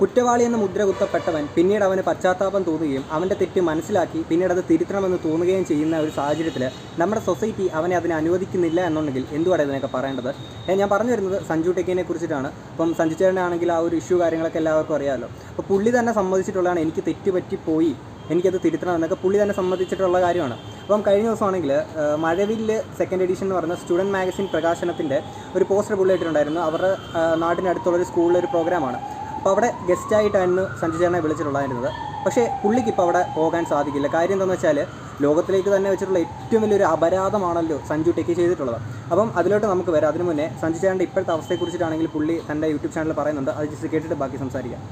കുറ്റവാളി എന്ന മുദ്ര കുത്തപ്പെട്ടവൻ പിന്നീട് അവന് പശ്ചാത്താപം തോന്നുകയും അവന്റെ തെറ്റ് മനസ്സിലാക്കി പിന്നീട് അത് തിരുത്തണമെന്ന് തോന്നുകയും ചെയ്യുന്ന ഒരു സാഹചര്യത്തിൽ നമ്മുടെ സൊസൈറ്റി അവനെ അതിനെ അനുവദിക്കുന്നില്ല എന്നുണ്ടെങ്കിൽ എന്തുവാണ് ഇതിനൊക്കെ പറയേണ്ടത്? ഞാൻ പറഞ്ഞു വരുന്നത് സഞ്ജു ടെക്കിനെ കുറിച്ചിട്ടാണ്. ഇപ്പം സഞ്ജു ചേട്ടനാണെങ്കിൽ ആ ഒരു ഇഷ്യൂ കാര്യങ്ങളൊക്കെ എല്ലാവർക്കും അറിയാമല്ലോ. അപ്പോൾ പുള്ളി തന്നെ സമ്മതിച്ചിട്ടുള്ളതാണ് എനിക്ക് തെറ്റ് പറ്റിപ്പോയി എനിക്കത് തിരുത്തണം എന്നൊക്കെ പുള്ളി തന്നെ സമ്മതിച്ചിട്ടുള്ള കാര്യമാണ്. അപ്പം കഴിഞ്ഞ ദിവസമാണെങ്കിൽ മഴവില്ല് സെക്കൻഡ് എഡിഷൻ എന്ന് പറഞ്ഞ സ്റ്റുഡന്റ് മാഗസിൻ പ്രകാശനത്തിന്റെ ഒരു പോസ്റ്റർ പുള്ളി ഇട്ടിട്ടുണ്ടായിരുന്നു. അവരുടെ നാടിനടുത്തുള്ളൊരു നാടിനടുത്തുള്ള ഒരു സ്കൂളിലെ ഒരു പ്രോഗ്രാമാണ്. അപ്പോൾ അവിടെ ഗസ്റ്റായിട്ടായിരുന്നു സഞ്ജു ചേട്ടനെ വിളിച്ചിട്ടുണ്ടായിരുന്നത് പക്ഷേ പുള്ളിക്ക് ഇപ്പോൾ അവിടെ പോകാൻ സാധിക്കില്ല. കാര്യം എന്താണെന്ന് വെച്ചാൽ ലോകത്തിലേക്ക് തന്നെ വെച്ചിട്ടുള്ള ഏറ്റവും വലിയൊരു അപരാധമാണല്ലോ സഞ്ജു ടെക്കി ചെയ്തിട്ടുള്ളത്. അപ്പം അതിലോട്ട് നമുക്ക് വരാം. അതിനു മുന്നേ സഞ്ജു ചേട്ടന്റെ ഇപ്പോഴത്തെ അവസ്ഥയെക്കുറിച്ചിട്ടാണെങ്കിൽ പുള്ളി തന്റെ യൂട്യൂബ് ചാനലിൽ പറയുന്നുണ്ട്. അത് ജസ്റ്റ് കേട്ടിട്ട് ബാക്കി സംസാരിക്കാം.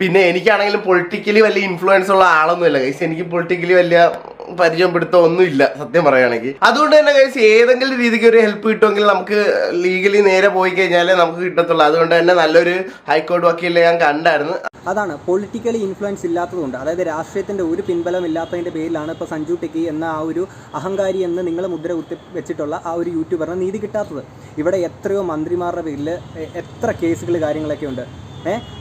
പിന്നെ എനിക്കാണെങ്കിലും പൊളിറ്റിക്കലി വലിയ ഇൻഫ്ലുവൻസ് ഉള്ള ആളൊന്നുമില്ല ഗൈസ് എനിക്ക് പൊളിറ്റിക്കലി വലിയ പരിചയം പിടുത്തം ഒന്നുമില്ല സത്യം പറയുകയാണെങ്കിൽ. അതുകൊണ്ട് തന്നെ ഗൈസ് ഏതെങ്കിലും രീതിക്ക് ഒരു ഹെൽപ്പ് കിട്ടുമെങ്കിൽ നമുക്ക് ലീഗലി നേരെ പോയി കഴിഞ്ഞാലേ നമുക്ക് കിട്ടത്തുള്ളൂ. അതുകൊണ്ട് തന്നെ നല്ലൊരു ഹൈക്കോടതി വക്കീലിനെ ഞാൻ കണ്ടായിരുന്നു. അതാണ് പൊളിറ്റിക്കലി ഇൻഫ്ലുവൻസ് ഇല്ലാത്തതുകൊണ്ട് അതായത് രാഷ്ട്രീയത്തിന്റെ ഒരു പിൻബലം ഇല്ലാത്തതിന്റെ പേരിലാണ് ഇപ്പോൾ സഞ്ജു ടെക്കി എന്ന ആ ഒരു അഹങ്കാരി എന്ന് നിങ്ങൾ മുദ്ര കുത്തി വെച്ചിട്ടുള്ള ആ ഒരു യൂട്യൂബറിന് നീതി കിട്ടാത്തത്. ഇവിടെ എത്രയോ മന്ത്രിമാരുടെ പേരിൽ എത്ര കേസുകൾ കാര്യങ്ങളൊക്കെ ഉണ്ട്.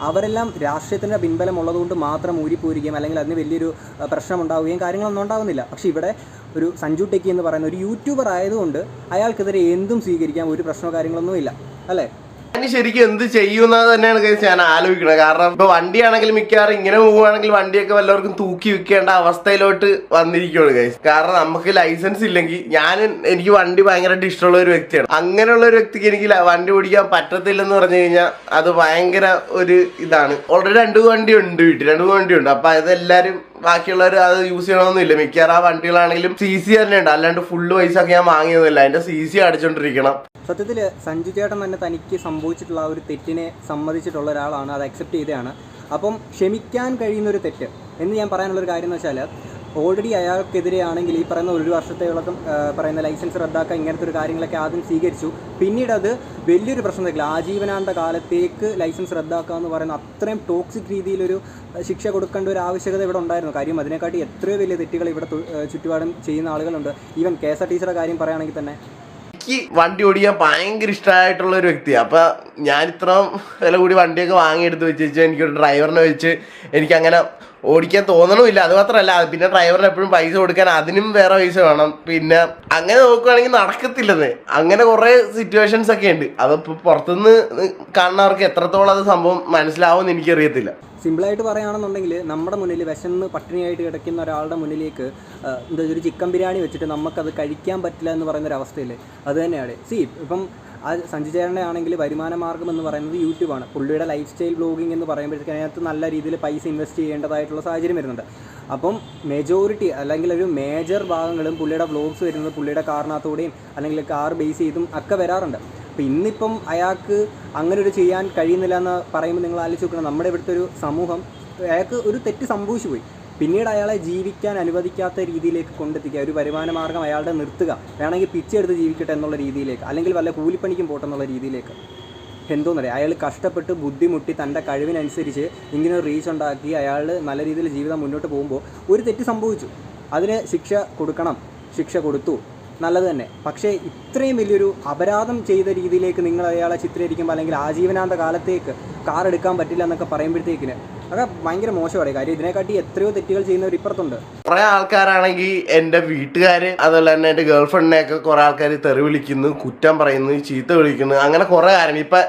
അവരെല്ലാം രാഷ്ട്രീയത്തിന്റെ പിൻബലം ഉള്ളതുകൊണ്ട് മാത്രം ഊരിപ്പോരുകയും അല്ലെങ്കിൽ അതിന് വലിയൊരു പ്രശ്നം ഉണ്ടാവുകയും കാര്യങ്ങളൊന്നും ഉണ്ടാവുന്നില്ല. പക്ഷേ ഇവിടെ ഒരു സഞ്ജു ടെക്കി എന്ന് പറയുന്ന ഒരു യൂട്യൂബർ ആയതുകൊണ്ട് അയാൾക്കെതിരെ എന്തും സ്വീകരിക്കാം ഒരു പ്രശ്നമോ കാര്യങ്ങളൊന്നുമില്ല. അല്ലേ? ഞാൻ ശരിക്കും എന്ത് ചെയ്യുന്നത് തന്നെയാണ് കേസ് ഞാൻ ആലോചിക്കുന്നത് കാരണം ഇപ്പൊ വണ്ടിയാണെങ്കിൽ മിക്കവാറും ഇങ്ങനെ പോവുകയാണെങ്കിൽ വണ്ടിയൊക്കെ വല്ലവർക്കും തൂക്കി വിൽക്കേണ്ട അവസ്ഥയിലോട്ട് വന്നിരിക്കുകയാണ് കേസ് കാരണം നമുക്ക് ലൈസൻസ് ഇല്ലെങ്കിൽ ഞാൻ എനിക്ക് വണ്ടി ഭയങ്കരമായിട്ട് ഇഷ്ടമുള്ള ഒരു വ്യക്തിയാണ്. അങ്ങനെയുള്ള ഒരു വ്യക്തിക്ക് എനിക്ക് വണ്ടി ഓടിക്കാൻ പറ്റത്തില്ലെന്ന് പറഞ്ഞു കഴിഞ്ഞാൽ അത് ഭയങ്കര ഒരു ഇതാണ്. ഓൾറെഡി രണ്ട് വണ്ടി ഉണ്ട് വീട്ടിൽ. രണ്ട് വണ്ടി ഉണ്ട്. അപ്പൊ അതെല്ലാരും ബാക്കിയുള്ളവർ അത് യൂസ് ചെയ്യണമെന്നില്ല മിക്കവാറും ആ വണ്ടികളാണെങ്കിലും സി സി തന്നെ ഉണ്ട്. അല്ലാണ്ട് ഫുള്ള് പൈസ ഒക്കെ ഞാൻ വാങ്ങിയൊന്നുമില്ല അതിന്റെ സി സി അടിച്ചോണ്ടിരിക്കണം. സത്യത്തിൽ സഞ്ജു ചേട്ടൻ തന്നെ തനിക്ക് സംഭവിച്ചിട്ടുള്ള ആ ഒരു തെറ്റിനെ സമ്മതിച്ചിട്ടുള്ള ഒരാളാണ് അത് അക്സെപ്റ്റ് ചെയ്തതാണ് അപ്പം ക്ഷമിക്കാൻ കഴിയുന്ന ഒരു തെറ്റ്. എന്ന് ഞാൻ പറയാനുള്ളൊരു കാര്യം എന്ന് വെച്ചാൽ ഓൾറെഡി അയാൾക്കെതിരെ ആണെങ്കിൽ ഈ പറയുന്ന ഒരു വർഷത്തോളം പറയുന്ന ലൈസൻസ് റദ്ദാക്കുക ഇങ്ങനത്തെ ഒരു കാര്യങ്ങളൊക്കെ ആദ്യം സ്വീകരിച്ചു. പിന്നീട് അത് വലിയൊരു പ്രശ്നത്തില്ല ആജീവനാന്ത കാലത്തേക്ക് ലൈസൻസ് റദ്ദാക്കുക എന്ന് പറയുന്ന അത്രയും ടോക്സിക് രീതിയിലൊരു ശിക്ഷ കൊടുക്കേണ്ട ഒരു ആവശ്യകത ഇവിടെ ഉണ്ടായിരുന്നു. കാര്യം അതിനെക്കാട്ടി എത്രയോ വലിയ തെറ്റുകൾ ഇവിടെ ചുറ്റുപാടും ചെയ്യുന്ന ആളുകളുണ്ട്. Even K S R T സിയുടെ കാര്യം പറയുകയാണെങ്കിൽ തന്നെ എനിക്ക് വണ്ടി ഓടിക്കാൻ ഭയങ്കര ഇഷ്ടമായിട്ടുള്ള ഒരു വ്യക്തിയാണ് അപ്പൊ ഞാൻ ഇത്രയും വില കൂടി വണ്ടിയൊക്കെ വാങ്ങിയെടുത്ത് വെച്ച് വെച്ച് എനിക്കൊരു ഡ്രൈവറിനെ വെച്ച് എനിക്ക് അങ്ങനെ ഓടിക്കാൻ തോന്നണമില്ല. അത് മാത്രമല്ല പിന്നെ ഡ്രൈവറിന് എപ്പോഴും പൈസ കൊടുക്കാൻ അതിനും വേറെ പൈസ വേണം. പിന്നെ അങ്ങനെ നോക്കുകയാണെങ്കിൽ നടക്കത്തില്ലെന്ന് അങ്ങനെ കുറെ സിറ്റുവേഷൻസ് ഒക്കെ ഉണ്ട്. അതിപ്പോ പുറത്തുനിന്ന് കാണുന്നവർക്ക് എത്രത്തോളം അത് സംഭവം മനസ്സിലാവുമെന്ന് എനിക്കറിയത്തില്ല. സിമ്പിളായിട്ട് പറയുകയാണെന്നുണ്ടെങ്കിൽ നമ്മുടെ മുന്നിൽ വിശന്ന് പട്ടിണിയായിട്ട് കിടക്കുന്ന ഒരാളുടെ മുന്നിലേക്ക് എന്താ ഒരു ചിക്കൻ ബിരിയാണി വെച്ചിട്ട് നമുക്കത് കഴിക്കാൻ പറ്റില്ല എന്ന് പറയുന്ന ഒരു അവസ്ഥയില്ലേ അത് തന്നെയാണ്. സി ഇപ്പം ആ സഞ്ജു ചേട്ടന്റെ ആണെങ്കിൽ വരുമാന മാർഗം എന്ന് പറയുന്നത് യൂട്യൂബാണ് പുള്ളിയുടെ ലൈഫ് സ്റ്റൈൽ ബ്ലോഗിംഗ് എന്ന് പറയുമ്പോഴത്തേക്ക് അതിനകത്ത് നല്ല രീതിയിൽ പൈസ ഇൻവെസ്റ്റ് ചെയ്യേണ്ടതായിട്ടുള്ള സാഹചര്യം വരുന്നുണ്ട്. അപ്പം മെജോറിറ്റി അല്ലെങ്കിൽ ഒരു മേജർ ഭാഗങ്ങളും പുള്ളിയുടെ വ്ലോഗ്സ് വരുന്നത് പുള്ളിയുടെ കാറിനകത്തൂടെയും അല്ലെങ്കിൽ കാർ ബേസ് ചെയ്തും ഒക്കെ വരാറുണ്ട്. അപ്പം ഇന്നിപ്പം അയാൾക്ക് അങ്ങനെ ഒരു ചെയ്യാൻ കഴിയുന്നില്ല എന്ന് പറയുമ്പോൾ നിങ്ങൾ ആലോചിച്ച് നോക്കണം. നമ്മുടെ ഇവിടുത്തെ ഒരു സമൂഹം അയാൾക്ക് ഒരു തെറ്റ് സംഭവിച്ചു പോയി. പിന്നീട് അയാളെ ജീവിക്കാൻ അനുവദിക്കാത്ത രീതിയിലേക്ക് കൊണ്ടെത്തിക്കുക ഒരു വരുമാന മാർഗം അയാളുടെ നിർത്തുക വേണമെങ്കിൽ പിച്ചെടുത്ത് ജീവിക്കട്ടെ എന്നുള്ള രീതിയിലേക്ക് അല്ലെങ്കിൽ വല്ല കൂലിപ്പണിക്കും പോട്ടെ എന്നുള്ള രീതിയിലേക്ക്. എന്തോന്നറിയാം? അയാൾ കഷ്ടപ്പെട്ട് ബുദ്ധിമുട്ടി തന്റെ കഴിവിനനുസരിച്ച് ഇങ്ങനെ ഒരു റീച്ച് ഉണ്ടാക്കി അയാൾ നല്ല രീതിയിൽ ജീവിതം മുന്നോട്ട് പോകുമ്പോൾ ഒരു തെറ്റ് സംഭവിച്ചു. അതിന് ശിക്ഷ കൊടുക്കണം ശിക്ഷ കൊടുത്തു. നല്ലത് തന്നെ. പക്ഷേ ഇത്രയും വലിയൊരു അപരാധം ചെയ്ത രീതിയിലേക്ക് നിങ്ങൾ അയാളെ ചിത്രീകരിക്കുമ്പോൾ അല്ലെങ്കിൽ ആജീവനാന്ത കാലത്തേക്ക് കാർ എടുക്കാൻ പറ്റില്ല എന്നൊക്കെ പറയുമ്പോഴത്തേക്കിന് അതൊക്കെ ഭയങ്കര മോശമാണ്. കാര്യം ഇതിനെക്കാട്ടി എത്രയോ തെറ്റുകൾ ചെയ്യുന്നവർ ഇപ്പുറത്തുണ്ട്. കുറെ ആൾക്കാരാണെങ്കിൽ എന്റെ വീട്ടുകാര് അതുപോലെ തന്നെ എന്റെ ഗേൾഫ്രണ്ടിനെ ഒക്കെ കുറെ ആൾക്കാർ തെറി വിളിക്കുന്നു കുറ്റം പറയുന്നു ചീത്ത വിളിക്കുന്നു അങ്ങനെ കുറെ കാര്യങ്ങൾ ഇപ്പൊ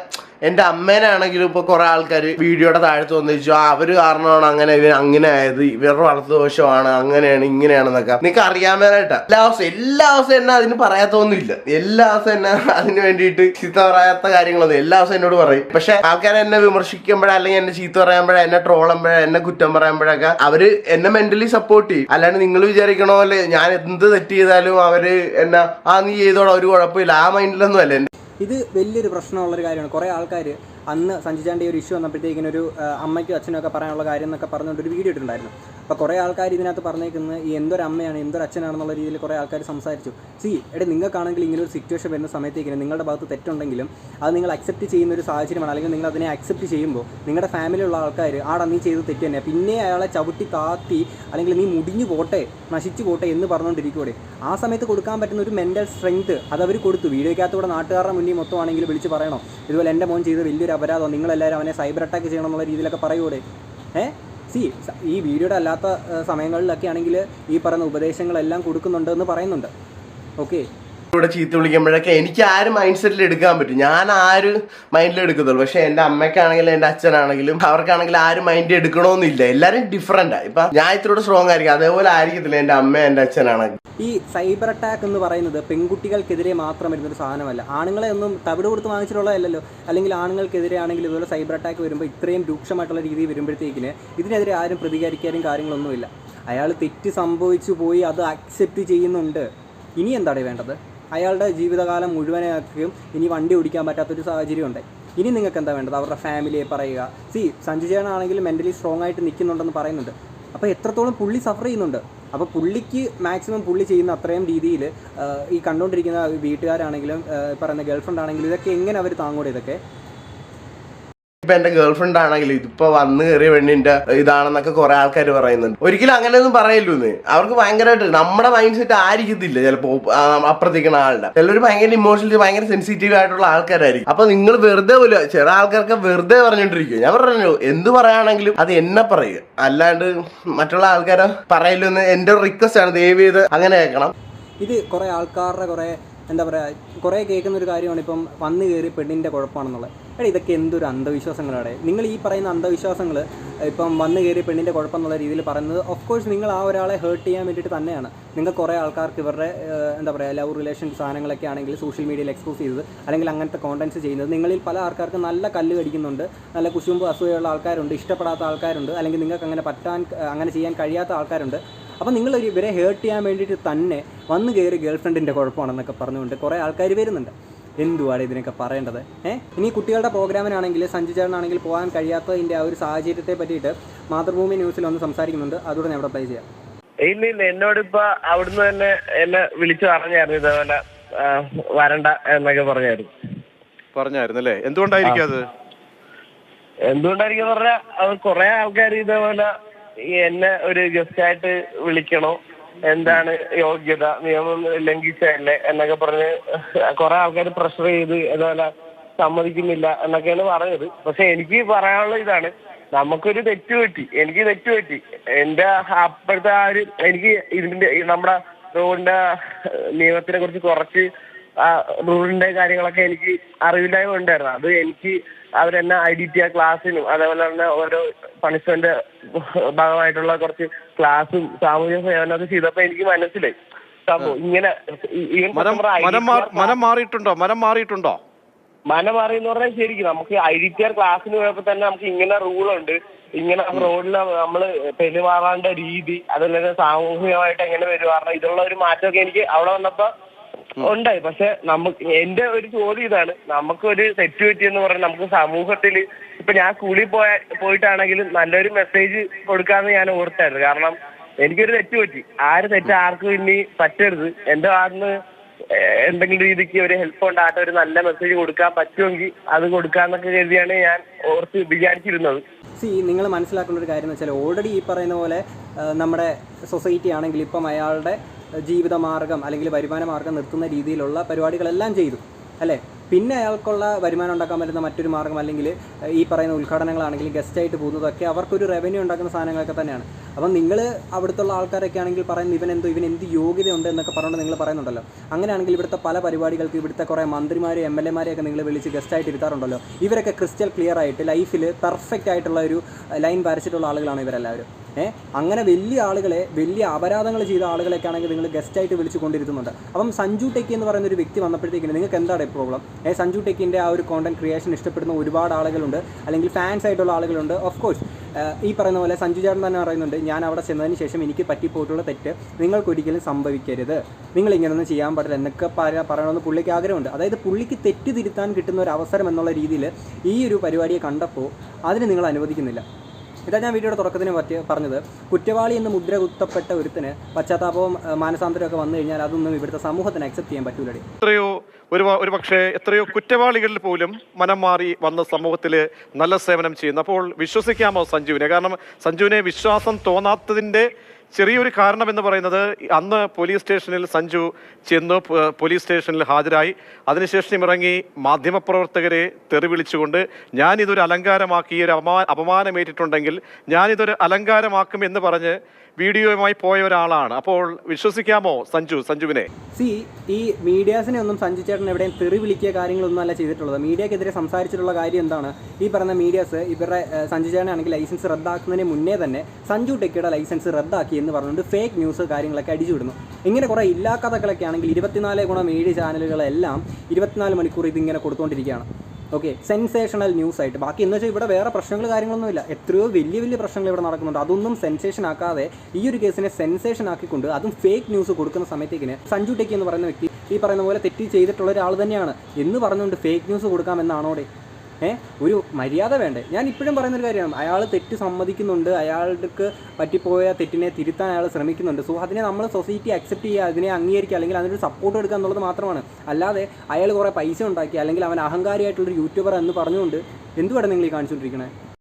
എന്റെ അമ്മേനാണെങ്കിലും ഇപ്പൊ കുറെ ആൾക്കാർ വീഡിയോയുടെ താഴത്ത് വന്ന് ചോദിച്ചു ആ അവർ കാരണമാണ് അങ്ങനെ ഇവർ അങ്ങനെ ആയത് ഇവരുടെ വളർത്തു ദോഷമാണ് അങ്ങനെയാണ് ഇങ്ങനെയാണെന്നൊക്കെ. നിനക്ക് അറിയാമേനായിട്ടാ എല്ലാ ദിവസവും എല്ലാ ദിവസവും എന്നെ അതിന് പറയാത്തൊന്നുമില്ല. എല്ലാ ദിവസവും എന്നെ അതിന് വേണ്ടിയിട്ട് ചീത്ത പറയാത്ത കാര്യങ്ങളൊന്നും എല്ലാ ദിവസവും എന്നോട് പറയും. പക്ഷെ ആൾക്കാർ എന്നെ വിമർശിക്കുമ്പോഴേ അല്ലെങ്കിൽ എന്നെ ചീത്ത പറയുമ്പോഴേ എന്നെ ട്രോളുമ്പോഴേ എന്നെ കുറ്റം പറയുമ്പോഴൊക്കെ അവർ എന്നെ മെന്റലി സപ്പോർട്ട് ചെയ്യും. അല്ലാണ്ട് നിങ്ങൾ വിചാരിക്കണ പോലെ ഞാൻ എന്ത് തെറ്റ് ചെയ്താലും അവർ എന്നാ ആ നീ ചെയ്തോളാം ഒരു കുഴപ്പമില്ല. ആ മൈൻഡിലൊന്നും അല്ല ഇത് വലിയൊരു പ്രശ്നമുള്ളൊരു കാര്യമാണ്. കുറേ ആൾക്കാർ അന്ന് സഞ്ജിചാന്റെ ഒരു ഇഷ്യൂ വന്നപ്പോഴത്തേക്കിനൊരു അമ്മയ്ക്കും അച്ഛനും ഒക്കെ പറയാനുള്ള കാര്യം എന്നൊക്കെ പറഞ്ഞുകൊണ്ട് ഒരു വീഡിയോ ഇട്ടിട്ടുണ്ടായിരുന്നു. അപ്പോൾ കുറേ ആൾക്കാർ ഇതിനകത്ത് പറഞ്ഞേക്കുന്നത് ഈ എന്തൊരു അമ്മയാണ് എന്തൊരു അച്ഛനാണെന്നുള്ള രീതിയിൽ കുറേ ആൾക്കാർ സംസാരിച്ചു. സി എടേ നിങ്ങൾക്കാണെങ്കിൽ ഇങ്ങനെ ഒരു സിറ്റുവേഷൻ വരുന്ന സമയത്തേക്കിനും നിങ്ങളുടെ ഭാഗത്ത് തെറ്റുണ്ടെങ്കിലും അത് നിങ്ങൾ അക്സെപ്റ്റ് ചെയ്യുന്ന ഒരു സാഹചര്യമാണ്. അല്ലെങ്കിൽ നിങ്ങൾ അതിനെ അക്സെപ്റ്റ് ചെയ്യുമ്പോൾ നിങ്ങളുടെ ഫാമിലിയുള്ള ആൾക്കാർ ആടാ നീ ചെയ്ത് തെറ്റ് തന്നെ. പിന്നെ അയാളെ ചവിട്ടി താത്തി അല്ലെങ്കിൽ നീ മുടിഞ്ഞു പോട്ടെ നശിച്ചു പോട്ടെ എന്ന് പറഞ്ഞുകൊണ്ടിരിക്കൂടെ ആ സമയത്ത് കൊടുക്കാൻ പറ്റുന്ന ഒരു മെന്റൽ സ്ട്രെങ്ത് അത് അവർ കൊടുത്തു. വീഡിയോയ്ക്കകത്തൂടെ നാട്ടുകാരുടെ മുന്നിൽ മൊത്തമാണെങ്കിൽ വിളിച്ച് പറയണം ഇതുപോലെ എന്റെ മോൻ ചെയ്ത് വലിയൊരു അപരാധം നിങ്ങളെല്ലാവരും അവനെ സൈബർ അറ്റാക്ക് ചെയ്യണം എന്നുള്ള രീതിയിലൊക്കെ പറയൂടെ ഏ? സി ഈ വീഡിയോയുടെ അല്ലാത്ത സമയങ്ങളിലൊക്കെ ആണെങ്കിൽ ഈ പറയുന്ന ഉപദേശങ്ങളെല്ലാം കൊടുക്കുന്നുണ്ട് എന്ന് പറയുന്നുണ്ട്. ഓക്കെ ഇവിടെ ചീത്ത വിളിക്കുമ്പോഴൊക്കെ എനിക്ക് ആരും മൈൻഡ് സെറ്റിൽ എടുക്കാൻ പറ്റും? ഞാൻ ആര് മൈൻഡിൽ എടുക്കത്തുള്ളൂ? പക്ഷെ എന്റെ അമ്മയ്ക്കാണെങ്കിലും എന്റെ അച്ഛനാണെങ്കിലും അവർക്കാണെങ്കിലും ആരും മൈൻഡ് എടുക്കണമെന്നില്ല. എല്ലാരും ഡിഫറെന്റാ ഇപ്പൊ ഞാൻ ഇത്തിരി സ്ട്രോങ് ആയിരിക്കും. അതേപോലെ ആയിരിക്കത്തില്ല എന്റെ അമ്മ എന്റെ അച്ഛനാണെങ്കിൽ ഈ സൈബർ അറ്റാക്ക് എന്ന് പറയുന്നത് പെൺകുട്ടികൾക്കെതിരെ മാത്രം വരുന്നൊരു സാധനമല്ല. ആണുങ്ങളെ ഒന്നും തവിട് കൊടുത്ത് വാങ്ങിച്ചിട്ടുള്ളതല്ലല്ലോ. അല്ലെങ്കിൽ ആണുങ്ങൾക്കെതിരെ ആണെങ്കിൽ ഇതുപോലെ സൈബർ അറ്റാക്ക് വരുമ്പോൾ ഇത്രയും രൂക്ഷമായിട്ടുള്ള രീതിയിൽ വരുമ്പോഴത്തേക്കിന് ഇതിനെതിരെ ആരും പ്രതികരിക്കാനും കാര്യങ്ങളൊന്നുമില്ല. അയാൾ തെറ്റ് സംഭവിച്ചു പോയി അത് അക്സെപ്റ്റ് ചെയ്യുന്നുണ്ട്. ഇനി എന്താണ് വേണ്ടത്? അയാളുടെ ജീവിതകാലം മുഴുവനാക്കുകയും ഇനി വണ്ടി ഓടിക്കാൻ പറ്റാത്തൊരു സാഹചര്യം ഉണ്ട് ഇനി നിങ്ങൾക്ക് എന്താ വേണ്ടത്? അവരുടെ ഫാമിലിയെ പറയുക. സി സഞ്ജു ചേട്ടനാണെങ്കിൽ മെന്റലി സ്ട്രോങ് ആയിട്ട് നിൽക്കുന്നുണ്ടെന്ന് പറയുന്നുണ്ട്. അപ്പോൾ എത്രത്തോളം പുള്ളി സഫർ ചെയ്യുന്നുണ്ട്? അപ്പോൾ പുള്ളിക്ക് മാക്സിമം പുള്ളി ചെയ്യുന്ന അത്രയും രീതിയിൽ ഈ കണ്ടുകൊണ്ടിരിക്കുന്ന വീട്ടുകാരാണെങ്കിലും പറയുന്ന ഗേൾഫ്രണ്ട് ആണെങ്കിലും ഇതൊക്കെ എങ്ങനെ അവർ താങ്ങോടെ ഇതൊക്കെ? ഇപ്പൊ എന്റെ ഗേൾഫ്രണ്ട് ആണെങ്കിലും ഇതിപ്പോ വന്ന് കയറിയ പെണ്ണിന്റെ ഇതാണെന്നൊക്കെ കുറെ ആൾക്കാർ പറയുന്നുണ്ട്. ഒരിക്കലും അങ്ങനെയൊന്നും പറയല്ലൂന്ന്. അവർക്ക് ഭയങ്കരമായിട്ട് നമ്മുടെ മൈൻഡ് സെറ്റ് ആയിരിക്കത്തില്ല ചിലപ്പോ അപ്പുറത്തേക്കുന്ന ആളുടെ ചിലർ ഭയങ്കര ഇമോഷണലി ഭയങ്കര സെൻസിറ്റീവ് ആയിട്ടുള്ള ആൾക്കാരായിരിക്കും. അപ്പൊ നിങ്ങൾ വെറുതെ പോലും ചില ആൾക്കാർക്ക് വെറുതെ പറഞ്ഞോണ്ടിരിക്കും ഞാൻ പറഞ്ഞു എന്ത് പറയുകയാണെങ്കിലും അത് എന്നെ പറയുക. അല്ലാണ്ട് മറ്റുള്ള ആൾക്കാരെ പറയലെന്ന് എന്റെ ഒരു റിക്വസ്റ്റ് ആണ് ദയവ് ചെയ്ത് അങ്ങനെ കേൾക്കണം. ഇത് കുറെ ആൾക്കാരുടെ കുറേ എന്താ പറയുക കുറേ കേൾക്കുന്ന ഒരു കാര്യമാണ് ഇപ്പം വന്നു കയറി പെണ്ണിന്റെ കുഴപ്പമാണെന്നുള്ളത്. എടാ ഇതൊക്കെ എന്തൊരു അന്ധവിശ്വാസങ്ങളാണ് നിങ്ങൾ ഈ പറയുന്ന അന്ധവിശ്വാസങ്ങൾ ഇപ്പം വന്നു കയറി പെണ്ണിന്റെ കുഴപ്പമെന്നുള്ള രീതിയിൽ പറയുന്നത് ഓഫ് കോഴ്സ് നിങ്ങൾ ആ ഒരാളെ ഹേർട്ട് ചെയ്യാൻ വേണ്ടിയിട്ട് തന്നെയാണ്. നിങ്ങൾ കുറേ ആൾക്കാർക്ക് ഇവരുടെ എന്താ പറയുക ലവ് റിലേഷൻ സാധനങ്ങളൊക്കെ ആണെങ്കിൽ സോഷ്യൽ മീഡിയയിൽ എക്സ്പോസ് ചെയ്തത് അല്ലെങ്കിൽ അങ്ങനത്തെ കോണ്ടന്റ്സ് ചെയ്യുന്നത്. നിങ്ങളിൽ പല ആൾക്കാർക്ക് നല്ല കല്ല് കടിക്കുന്നുണ്ട് നല്ല കുശുമ്പ് അസൂയുള്ള ആൾക്കാരുണ്ട് ഇഷ്ടപ്പെടാത്ത ആൾക്കാരുണ്ട് അല്ലെങ്കിൽ നിങ്ങൾക്ക് അങ്ങനെ പറ്റാൻ അങ്ങനെ ചെയ്യാൻ കഴിയാത്ത ആൾക്കാരുണ്ട്. അപ്പോൾ നിങ്ങൾ ഇവരെ ഹേർട്ട് ചെയ്യാൻ വേണ്ടിയിട്ട് തന്നെ വന്ന് കയറി ഗേൾഫ്രണ്ടിന്റെ കുഴപ്പമാണെന്നൊക്കെ പറഞ്ഞുകൊണ്ട് കുറേ ആൾക്കാർ വരുന്നുണ്ട്. എന്തുവാണ് ഇതിനൊക്കെ പറയേണ്ടത്? ഏഹ് ഇനി കുട്ടികളുടെ പ്രോഗ്രാമിനാണെങ്കിൽ സഞ്ജു ചേട്ടനാണെങ്കിൽ പോകാൻ കഴിയാത്തതിന്റെ ആ ഒരു സാഹചര്യത്തെ പറ്റിയിട്ട് മാതൃഭൂമി ന്യൂസിൽ ഒന്ന് സംസാരിക്കുന്നുണ്ട്. അതുകൂടെ ഞാൻ അവിടെ പ്ലേ ചെയ്യാം. ഇല്ല ഇല്ല. എന്നോട് ഇപ്പൊ അവിടുന്ന് തന്നെ എന്നെ വിളിച്ചു പറഞ്ഞായിരുന്നു ഇതേപോലെ വരണ്ട എന്നൊക്കെ പറഞ്ഞായിരുന്നു. പറഞ്ഞായിരുന്നു അല്ലേ എന്തുകൊണ്ടായിരിക്കും അത്? എന്തുകൊണ്ടായിരിക്കും പറഞ്ഞാൽ കുറെ ആൾക്കാർ ഇതേപോലെ എന്നെ ഒരു ഗസ്റ്റ് ആയിട്ട് വിളിക്കണോ? എന്താണ് യോഗ്യത നിയമം ലംഘിച്ചതല്ലേ എന്നൊക്കെ പറഞ്ഞ് കുറെ ആൾക്കാർ പ്രഷർ ചെയ്ത് അതുപോലെ സമ്മതിക്കുന്നില്ല എന്നൊക്കെയാണ് പറഞ്ഞത് പക്ഷെ എനിക്ക് പറയാനുള്ള ഇതാണ് നമുക്കൊരു തെറ്റ് പറ്റി എനിക്ക് തെറ്റ് പറ്റി. എന്റെ അപ്പോഴത്തെ ആ ഒരു എനിക്ക് ഇതിന്റെ നമ്മുടെ റോഡിന്റെ നിയമത്തിനെ കുറിച്ച് കുറച്ച് റൂളിന്റെ കാര്യങ്ങളൊക്കെ എനിക്ക് അറിവില്ലായ്മ ഉണ്ടായിരുന്നു. അത് എനിക്ക് അവരെന്നെ ഐ ഡി ടി ആ ക്ലാസ്സിനും അതേപോലെ തന്നെ ഓരോ പണിഷ്മെന്റ് ഭാഗമായിട്ടുള്ള കുറച്ച് ക്ലാസ്സും സാമൂഹ്യ അത് ചെയ്തപ്പോ എനിക്ക് മനസ്സിലായി. സംഭവം ഇങ്ങനെ മനം മാറിയിട്ടുണ്ടോ? മനം മാറിയിട്ടുണ്ടോ? മനം മാറി എന്ന് പറഞ്ഞാൽ ശരിക്കും നമുക്ക് ഐ ഡി ടി ആർ ക്ലാസ്സിന് പോയപ്പോ തന്നെ നമുക്ക് ഇങ്ങനെ റൂളുണ്ട് ഇങ്ങനെ റോഡിൽ നമ്മൾ പെരുമാറേണ്ട രീതി അതല്ലെങ്കിൽ സാമൂഹികമായിട്ട് എങ്ങനെ പെരുമാറണം ഇതിലുള്ള ഒരു മാറ്റമൊക്കെ എനിക്ക് അവിടെ വന്നപ്പോ ഉണ്ടായി. പക്ഷെ നമുക്ക് എന്റെ ഒരു ചോദ്യം ഇതാണ്. നമുക്കൊരു തെറ്റ് പറ്റിയെന്ന് പറഞ്ഞാൽ നമുക്ക് സമൂഹത്തിൽ ഇപ്പൊ ഞാൻ സ്കൂളിൽ പോയ പോയിട്ടാണെങ്കിലും നല്ലൊരു മെസ്സേജ് കൊടുക്കാന്ന് ഞാൻ ഓർത്തായിരുന്നു. കാരണം എനിക്കൊരു തെറ്റ് പറ്റി. ആര് തെറ്റ് ആർക്കും ഇനി പറ്റരുത്. എന്റെ ഭാഗത്ത് എന്തെങ്കിലും രീതിക്ക് ഒരു ഹെൽപ്പ് ഉണ്ടാകട്ടെ ഒരു നല്ല മെസ്സേജ് കൊടുക്കാൻ പറ്റുമെങ്കിൽ അത് കൊടുക്കാന്നൊക്കെ കരുതിയാണ് ഞാൻ ഓർത്ത് വിചാരിച്ചിരുന്നത്. സി നിങ്ങൾ മനസ്സിലാക്കുന്ന ഒരു കാര്യം എന്ന് വെച്ചാൽ ഓൾറെഡി ഈ പറയുന്ന പോലെ നമ്മുടെ സൊസൈറ്റി ആണെങ്കിൽ ഇപ്പം അയാളുടെ ജീവിത മാർഗം അല്ലെങ്കിൽ വരുമാന മാർഗം നിർത്തുന്ന രീതിയിലുള്ള പരിപാടികളെല്ലാം ചെയ്തു അല്ലേ? പിന്നെ അയാൾക്കുള്ള വരുമാനം ഉണ്ടാക്കാൻ പറ്റുന്ന മറ്റൊരു മാർഗം അല്ലെങ്കിൽ ഈ പറയുന്ന ഉദ്ഘാടനങ്ങളാണെങ്കിലും ഗസ്റ്റായിട്ട് പോകുന്നതൊക്കെ അവർക്കൊരു റവന്യൂ ഉണ്ടാക്കുന്ന സാധനങ്ങളൊക്കെ തന്നെയാണ്. അപ്പം നിങ്ങൾ അവിടുത്തെ ആൾക്കാരൊക്കെ ആണെങ്കിൽ പറയുന്നത് ഇവൻ എന്തോ ഇവൻ എന്ത് യോഗ്യതയുണ്ട് എന്നൊക്കെ പറഞ്ഞുകൊണ്ട് നിങ്ങൾ പറയുന്നുണ്ടല്ലോ. അങ്ങനെയാണെങ്കിൽ ഇവിടുത്തെ പല പരിപാടികൾക്ക് ഇവിടുത്തെ കുറേ മന്ത്രിമാരെ എം എൽ എമാരെയൊക്കെ നിങ്ങൾ വിളിച്ച് ഗസ്റ്റായിട്ട് ഇരുത്താറുണ്ടല്ലോ. ഇവരൊക്കെ ക്രിസ്റ്റൽ ക്ലിയർ ആയിട്ട് ലൈഫിൽ പെർഫെക്റ്റ് ആയിട്ടുള്ള ഒരു ലൈൻ വരച്ചിട്ടുള്ള ആളുകളാണ് ഇവരെല്ലാവരും. അങ്ങനെ വലിയ ആളുകളെ വലിയ അപരാധങ്ങൾ ചെയ്ത ആളുകളൊക്കെ ആണെങ്കിൽ നിങ്ങൾ ഗസ്റ്റായിട്ട് വിളിച്ചു കൊണ്ടിരുത്തുന്നുണ്ട്. അപ്പം സഞ്ജു ടെക്കി എന്ന് പറയുന്ന ഒരു വ്യക്തി വന്നപ്പോഴത്തേക്കിന് നിങ്ങൾക്ക് എന്താണ് പ്രോബ്ലം സഞ്ജു ടെക്കിന്റെ ആ ഒരു കോണ്ടന്റ് ക്രിയേഷൻ ഇഷ്ടപ്പെടുന്ന ഒരുപാട് ആളുകളുണ്ട്. അല്ലെങ്കിൽ ഫാൻസ് ആയിട്ടുള്ള ആളുകളുണ്ട്. ഓഫ് കോഴ്സ് ഈ പറയുന്ന പോലെ സഞ്ജു ചേട്ടൻ തന്നെ പറയുന്നുണ്ട് ഞാൻ അവിടെ ചെന്നതിന് ശേഷം എനിക്ക് പറ്റിപ്പോയിട്ടുള്ള തെറ്റ് നിങ്ങൾക്കൊരിക്കലും സംഭവിക്കരുത്. നിങ്ങൾ ഇങ്ങനൊന്നും ചെയ്യാൻ പാടില്ല എന്നൊക്കെ പറ- പറയണമെന്ന് പുള്ളിക്ക് ആഗ്രഹമുണ്ട്. അതായത് പുള്ളിക്ക് തെറ്റ് തിരുത്താൻ കിട്ടുന്ന ഒരു അവസരം എന്നുള്ള രീതിയിൽ ഈ ഒരു പരിപാടിയെ കണ്ടപ്പോൾ അതിന് നിങ്ങൾ അനുവദിക്കുന്നില്ല. ഇതാ ഞാൻ വീഡിയോയുടെ തുടക്കത്തിന് പറ്റി പറഞ്ഞത്. കുറ്റവാളി എന്ന് മുദ്ര കുത്തപ്പെട്ട ഒരുത്തിന് പശ്ചാത്താപവും മാനസാന്തരമൊക്കെ വന്നു കഴിഞ്ഞാൽ അതൊന്നും ഇവിടുത്തെ സമൂഹത്തിന് അക്സെപ്റ്റ് ചെയ്യാൻ പറ്റൂലടി. എത്രയോ ഒരു ഒരു പക്ഷേ എത്രയോ കുറ്റവാളികളിൽ പോലും മനം മാറി വന്ന സമൂഹത്തിൽ നല്ല സേവനം ചെയ്യുന്നു. അപ്പോൾ വിശ്വസിക്കാമോ സഞ്ജുവിനെ? കാരണം സഞ്ജുവിനെ വിശ്വാസം തോന്നാത്തതിന്റെ ചെറിയൊരു കാരണം എന്ന് പറയുന്നത് അന്ന് പോലീസ് സ്റ്റേഷനിൽ സഞ്ജു ചെന്നു പോലീസ് സ്റ്റേഷനിൽ ഹാജരായി. അതിനുശേഷം ഇറങ്ങി മാധ്യമപ്രവർത്തകരെ തെറി വിളിച്ചുകൊണ്ട് ഞാൻ ഇതൊരു അലങ്കാരമാക്കി ഒരു അപമാ അപമാനമേറ്റിട്ടുണ്ടെങ്കിൽ ഞാനിതൊരു അലങ്കാരമാക്കും എന്ന് പറഞ്ഞ് വീഡിയോയുമായി പോയ ഒരാളാണ്. അപ്പോൾ വിശ്വസിക്കാമോ സഞ്ജു? സഞ്ജുവിനെ. സി ഈ മീഡിയാസിനെ ഒന്നും സഞ്ജു ചേട്ടൻ എവിടെയും തെറി വിളിക്കുക കാര്യങ്ങളൊന്നും അല്ല ചെയ്തിട്ടുള്ളത്. മീഡിയക്കെതിരെ സംസാരിച്ചിട്ടുള്ള കാര്യം എന്താണ്? ഈ പറഞ്ഞ മീഡിയാസ് ഇവരുടെ സഞ്ജു ചേട്ടനാണെങ്കിൽ ലൈസൻസ് റദ്ദാക്കുന്നതിന് മുന്നേ തന്നെ സഞ്ജു ടെക്കിയുടെ ലൈസൻസ് റദ്ദാക്കി എന്ന് പറഞ്ഞുകൊണ്ട് ഫേക്ക് ന്യൂസ് കാര്യങ്ങളൊക്കെ അടിച്ചു വിടുന്നു. ഇങ്ങനെ കുറേ ഇല്ലാ കഥകളൊക്കെ ആണെങ്കിൽ ഇരുപത്തിനാല് ഗുണം ഏഴ് ചാനലുകളെല്ലാം ഇരുപത്തിനാല് മണിക്കൂർ ഇതിങ്ങനെ കൊടുത്തുകൊണ്ടിരിക്കുകയാണ് ഓക്കെ സെൻസേഷണൽ ന്യൂസ് ആയിട്ട്. ബാക്കി എന്ന് വെച്ചാൽ ഇവിടെ വേറെ പ്രശ്നങ്ങൾ കാര്യങ്ങളൊന്നുമില്ല. എത്രയോ വലിയ വലിയ പ്രശ്നങ്ങൾ ഇവിടെ നടക്കുന്നുണ്ട്. അതൊന്നും സെൻസേഷൻ ആക്കാതെ ഈ ഒരു കേസിനെ സെൻസേഷൻ ആക്കിക്കൊണ്ട് അതും ഫേക്ക് ന്യൂസ് കൊടുക്കുന്ന സമയത്തേക്കിന് സഞ്ജു ടെക്കി എന്ന് പറയുന്ന വ്യക്തി ഈ പറയുന്ന പോലെ തെറ്റി ചെയ്തിട്ടുള്ള ഒരാൾ തന്നെയാണ്. എന്ന് പറഞ്ഞുകൊണ്ട് ഫേക്ക് ന്യൂസ് കൊടുക്കാമെന്നാണോടെ ഒരു മര്യാദ വേണ്ടേ? ഞാൻ ഇപ്പോഴും പറയുന്നൊരു കാര്യമാണ്. അയാൾ തെറ്റ് സമ്മതിക്കുന്നുണ്ട്. അയാൾക്ക് പറ്റിപ്പോയ തെറ്റിനെ തിരുത്താൻ അയാൾ ശ്രമിക്കുന്നുണ്ട്. സോ അതിനെ നമ്മൾ സൊസൈറ്റി അക്സെപ്റ്റ് ചെയ്യുക അതിനെ അംഗീകരിക്കുക അല്ലെങ്കിൽ അതിനൊരു സപ്പോർട്ട് എടുക്കുക എന്നുള്ളത് മാത്രമാണ്. അല്ലാതെ അയാൾ കുറേ പൈസ ഉണ്ടാക്കി അല്ലെങ്കിൽ അവൻ അഹങ്കാരിയായിട്ടുള്ളൊരു യൂട്യൂബർ എന്ന് പറഞ്ഞുകൊണ്ട് എന്തുവാണ് നിങ്ങൾ ഈ കാണിച്ചുകൊണ്ടിരിക്കണേ?